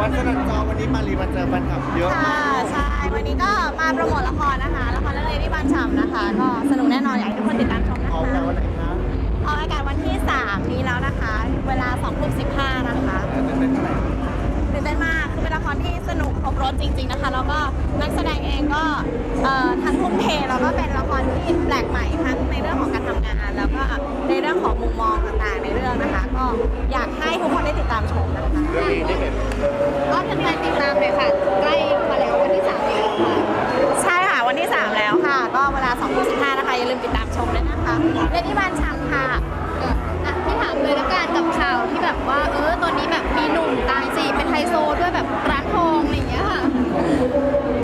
วันสนันจอวันนี้มารีมาเจอแฟนคลับเยอะค่ะมากใช่ วันนี้ก็มาโปรโมทละครนะคะ ละครเรื่องเลดี้บานฉ่ำนะคะ ก็สนุกแน่นอนอยากให้ทุกคนติดตามชมนะออกคะจากวันไหนคะออกอากาศวันที่ 3 นี้แล้วนะคะ เวลา2ทุ่ม15 นะคะเต้นเป็นเท่าไหร่ตื่นเต้นมาก คือเป็นละครที่สนุกครบรถจริง ๆนะคะ แล้วก็นักแสดงเองก็เอ่อทั้งทุ่มเทแล้วก็เป็นละครที่แปลกใหม่ทั้งในเรื่องของ เรื่องของมุมมองต่างๆในเรื่องนะคะ ก็อยากให้ทุกคนได้ติดตามชมนะคะเรื่องนี้ได้เห็นก็ทันทีติดตามเลยค่ะ ใกล้มาแล้ววันที่3แล้วค่ะใช่ค่ะวันที่ 3 แล้วค่ะ ก็เวลา2ทุ่ม15นะคะอย่าลืมติดตามชมด้วยนะคะเล่นที่บ้านชังค่ะอะพี่ถามเลยละกันกับข่าวที่แบบว่าเออตอนนี้แบบมีหนุ่มตามจีบเป็นไฮโซด้วยแบบร้านทองอะไรอย่างเงี้ยค่ะ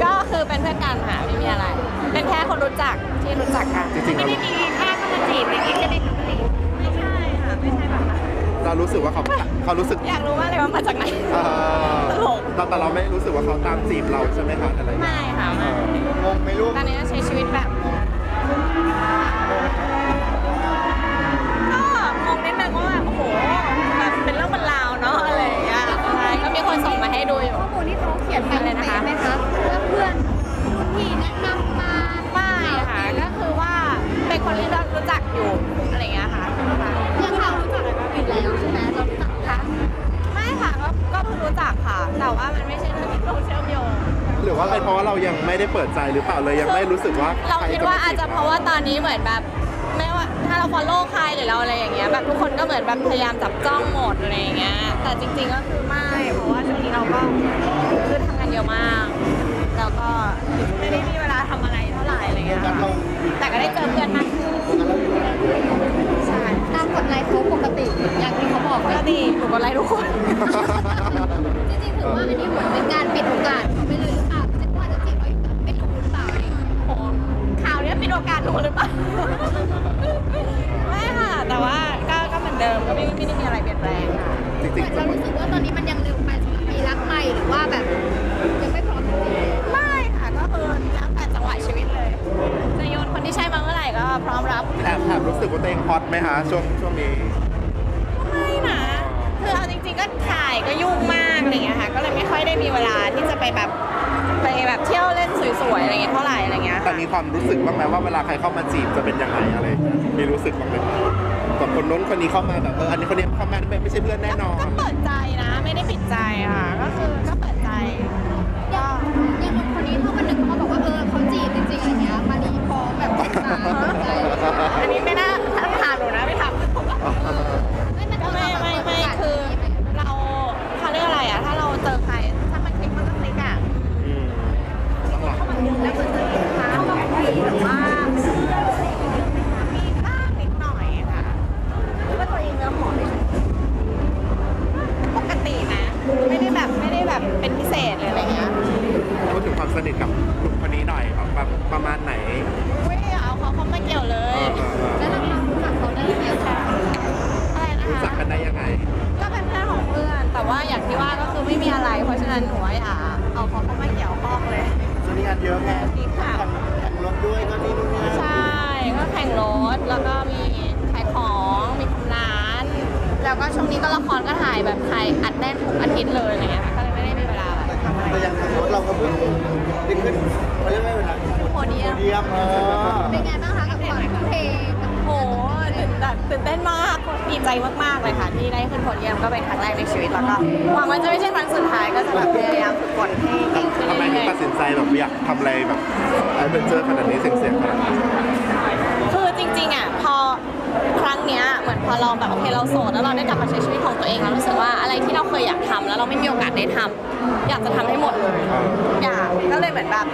ก็คือเป็นเพื่อนกันค่ะไม่มีอะไร เป็นแค่คนรู้จักที่รู้จักกันจริงๆไม่ไรารู้สึกว่าเขาเขารู้สึกอยากรู้ว่าอะไรว่ามาจากไหนเอ่อตลกเราแต่เราไม่รู้สึกว่าเขาตามจีบเราใช่ไหมคะอะไรอย่างเงี้ยไม่ค่ะไม่งงไหมลูกตอนนี้ก็ใช้ชีวิตแบบ รือว่าเป็นเพราะว่าเรายังไม่ได้เปิดใจหรือเปล่าเลยยังไม่รู้สึกว่าเราใครคิดจะว่ามาอาจจีจะบเพราะว่าตอนนี้เหมือนแบบไม่ว่าถ้าเรา follow ใครหรือเราอะไรอย่างเงี้ยแบบทุกคนก็เหมือนแบบพยายามจับจ้องหมดอะไรอย่างเงี้ยแต่จริง ๆก็คือไม่เพราะว่าช่วงนี้เราก็คือทำงานเยอะมาก แล้วก็ไม่ได้มีเวลาทำอะไรเท่าไหร่อะไรเงี้ยค่ะแต่ก็ได้เจอเพื่อนมากขึ้นใช่ตามกฎไลค์เขาปกติอย่างที่เขาบอกปไว้กติถูกกดไลค์ทุกคน จริงๆถือว่าอันนี้เหมือนเป็นการปิดโอกาส หนูหรือเปล่าไม่ค่ะ แต่ว่าก็ก็เหมือนเดิมก็ไม่ไม่ได้มีอะไรเปลี่ยนแปลงค่ะจเหริมืงอนเรารู้สึกว่าตอนนี้มันยังเร็วไปสำหรับมีรักใหม่หรือว่าแบบยังไม่พร้อมจริงไม่ค่ะก็คือแล้วแต่จังหวะชีวิตเลย จะโยนคนที่ใช่มาเมื่อไหร่ก็พร้อมรับๆแอบแอบรู้สึกว่าตัวเองฮอตไหมคะช่วงช่วงนี้ ไม่นะคือเอาจริงๆก็ถ่ายก็ยุ่งมากอะไรเงี้ยค่ะ ก็เลยไม่ค่อยได้มีเวลาที่จะไปแบบ ไปแบบเที่ยวเล่นสวยๆอะไรเงี้ยเท่าไหร่อะไรเงี้ยแต่ค่ะมีความรู้สึกบ้างไหมว่าเวลาใครเข้ามาจีบจะเป็นยังไงอะไรมีรู้สึกบ้างไหมแบบคนนู้นคนนี้เข้ามาแบบเอออันนี้คนนี้เข้ามาไม่ไม่ใช่เพื่อนแน่นอน ก็เปิดใจนะ ไม่ได้ปิดใจค่ะ ก็คือก็เปิดใจก็ๆอย่างคนนี้ถ้าวันหนึ่งเขาบอกว่าเออเขาจีบจริงๆอะไรเงี้ยมารีพร้อมแบบจีบมาใจอันนี้ไม่น่าถ้าถ ไม่มีอะไร เพราะฉะนั้นหนูว่าอย่าเอาเขาเข้ามาเกี่ยวข้องเลย ช่วงนี้งานเยอะไงดีค่ะแข่งรถด้วยก็นี่นู่นนี่นั่นใช่ ก็แข่งรถ แล้วก็มีขายของ มีทำร้าน แล้วก็ช่วงนี้ก็ละครก็ถ่ายแบบถ่ายอัดแน่นทุกอาทิตย์เลยอะไรเงี้ยค่ะก็เลยไม่ได้มีเวลาแบบทำอะไรแต่อย่างแข่งรถเราก็เพิ่งได้ขึ้นเขาเรียกว่าอะไรนะโพเดียมโพเดียมเออเป็นไงบ้างคะกับความทุ่มเทกับโหตื่นแบบตื่นเต้นมาก ดีใจมากๆเลยค่ะที่ได้ขึ้นโพเดียมก็เป็นครั้งแรกในชีวิตแล้วก็หวังว่าจะไม่ใช่ครั้งสุดท้ายก็จะแบบพยายามฝึกฝนให้เก่งขึ้นทำไมถึงเรื่อยตัดสินใจแบบอยากทำอะไรแบบแอดเวนเจอร์ขนาดนี้เสี่ยงๆขนาดนี้ ๆคือจริงๆอะพอค รั้งเนี้ยเหมือนพอเราแบบโอเคเราโสดแล้วเราได้กลับมาใช้ชีวิตของตัวเองเรารู้สึกว่าอะไรที่เราเคยอยากทำแล้วเราไม่มีโอกาสได้ทำอยากจะทำให้หมดเลย อยากก็เลยเหมือนแบบ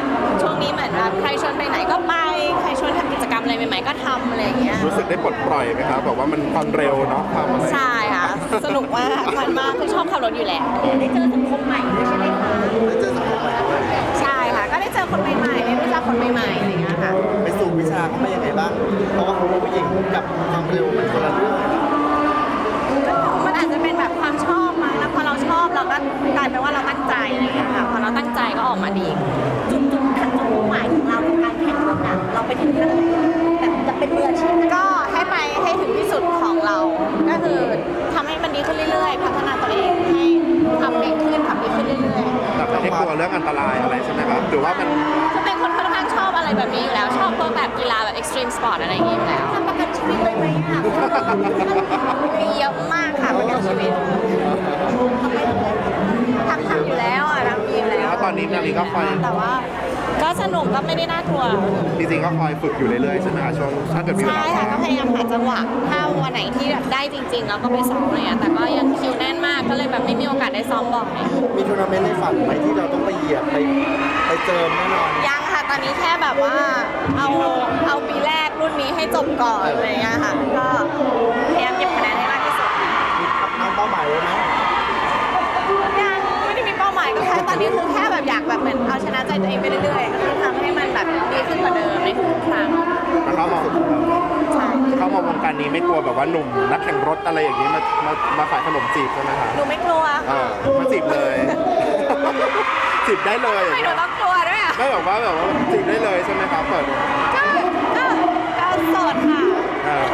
ช่วงนี้เหมือนแบบใครชวนไปไหนก็ไปใครชวนทำกิจกรรมอะไรใหม่ๆก็ทำอะไรอย่างเงี้ยรู้สึกได้ปลดปล่อยไหมครับแบบว่ามันความเร็วเนาะความอะไรใช่ค่ะสนุกมากมันมากคือชอบขับรถอยู่แล้วได้เจอสังคมใหม่ด้วยใช่ไหมคะ ได้เจอสัง เขามายังไงบ้างเพราะว่าผู้หญิงกับความเร็วมันคนละเรื่องเลยนะก็มันอาจจะเป็นแบบความชอบมั้งแล้วพอเราชอบเราก็กลายเป็นว่าเราตั้งใจอะไรอย่างเงี้ยค่ะพอเราตั้งใจก็ออกมาดี จุดจุดจุดมุ่งหมายของเราในการแข่งรถนะเราไปถึงขั้นไหนแบบจะเป็นมืออาชีพก็ให้ไปให้ถึงที่สุดของเรา ก็คือทำให้มันดีขึ้นเรื่อยๆ พัฒนาตัวเองให้ทำเก่งขึ้นทำดีขึ้นเรื่อยๆไม่กลัวเรื่องอันตรายอะไรใช่ไหมครับหรือว่ามันคือเป็น คนค่อนข้างชอบอะไรแบบนี้อยู่แล้ว ชอบพวกแบบกีฬาแบบ extreme sport อะไรอย่างงี้อยู่แล้วทำประกันชีวิตเลยไหมอะมีเยอะมากค่ะประกันชีวิตทำทำอยู่แล้วอะทำอยู่แล้วแล้วตอนนี้นาลีก็คอย แต่ว่า ก็สนุกก็ไม่ได้น่ากลัว จริงๆก็คอยฝึกอยู่เรื่อยๆใช่ไหมคะช่วงถ้าเกิดมีเวใช่ลาค่ะว่างก็พยายามหาจังหวะถ้าวัน ไหนที่แบบได้จริงๆแล้วก็ไปซ้อมอะไรเงี้ยแต่ก็ยังคิวแน่นมากก็เลยแบบไม่มีโอกาสได้ซ้อมบ่อยมีทัวร์นาเมนต์ในฝันไหมที่เราต้องไปเหยียบไปไปเจอแน่นอน ยังค่ะตอนนี้แค่แบบว่าเอาเอาปีแรกรุ่นนี้ให้จบก่อนอะไรเงี้ยค่ะก็พยายามเก็บคะแนนให้มากที่สุดมีตั้งเป้าหมายไว้ไหมยังไม่ได้มีเป้าหมายก็แค่ตอนนี้คือแค่แบบอยากแบบเหมือนเอาชนะใจตัวเองไปเรื่อยๆคือทำให้มันแบบดีขึ้นกว่าเดิมในทุกๆครั้งแล้วเข้ามองใช่ เข้ามาวงการนี้ไม่กลัวแบบว่าหนุ่มนักแข่งรถอะไรอย่างนี้มามามาฝ่ายขนมจีบใช่ไหมคะหนูไม่กลัวอค่ะมาจีบเลย จีบได้เลยทำไมหนูต้องกลัวด้วยอะ ไม่แบบว่าแบบว่าจีบได้เลยใช่ไหมคะเปิดก็ ก็ก็สดค่ะ เออ